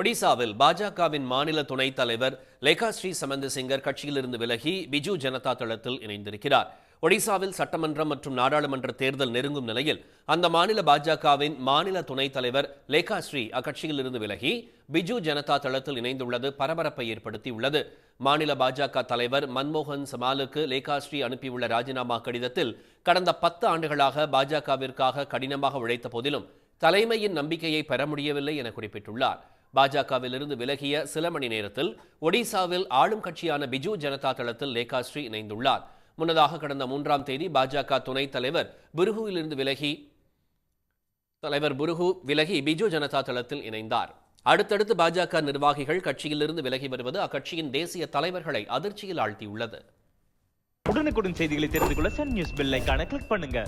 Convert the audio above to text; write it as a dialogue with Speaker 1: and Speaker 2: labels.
Speaker 1: ஒடிசாவில் பாஜகவின் மாநில துணைத் தலைவர் லேகாஸ்ரீ சமந்த சிங்கர் கட்சியிலிருந்து விலகி பிஜு ஜனதா தளத்தில் இணைந்திருக்கிறார். ஒடிசாவில் சட்டமன்றம் மற்றும் நாடாளுமன்ற தேர்தல் நெருங்கும் நிலையில் அந்த மாநில பாஜகவின் மாநில துணைத் தலைவர் லேகாஸ்ரீ அக்கட்சியிலிருந்து விலகி பிஜு ஜனதா தளத்தில் இணைந்துள்ளது பரபரப்பை ஏற்படுத்தியுள்ளது. மாநில பாஜக தலைவர் மன்மோகன் சமாலுக்கு லேகாஸ்ரீ அனுப்பியுள்ள ராஜினாமா கடிதத்தில் கடந்த பத்து ஆண்டுகளாக பாஜகவிற்காக கடினமாக உழைத்த போதிலும் தலைமையின் நம்பிக்கையை பெற முடியவில்லை என குறிப்பிட்டுள்ளார். பாஜகவிலிருந்து விலகிய சில மணி நேரத்தில் ஒடிசாவில் ஆளும் கட்சியான பிஜு ஜனதா தளத்தில் லேகாஸ்ரீ இணைந்துள்ளார். முன்னதாக கடந்த மூன்றாம் தேதி பாஜக துணைத் தலைவர் புருகுவிலிருந்து விலகி தலைவர் புருகு விலகி பிஜு ஜனதா தளத்தில் இணைந்தார். அடுத்தடுத்து பாஜக நிர்வாகிகள் கட்சியிலிருந்து விலகி வருவது அக்கட்சியின் தேசிய தலைவர்களை அதிர்ச்சியில் ஆழ்த்தியுள்ளது.
Speaker 2: உடனுக்குடன் செய்திகளை தெரிந்து கொள்ள சன் நியூஸ் பெல் கிளிக் பண்ணுங்க.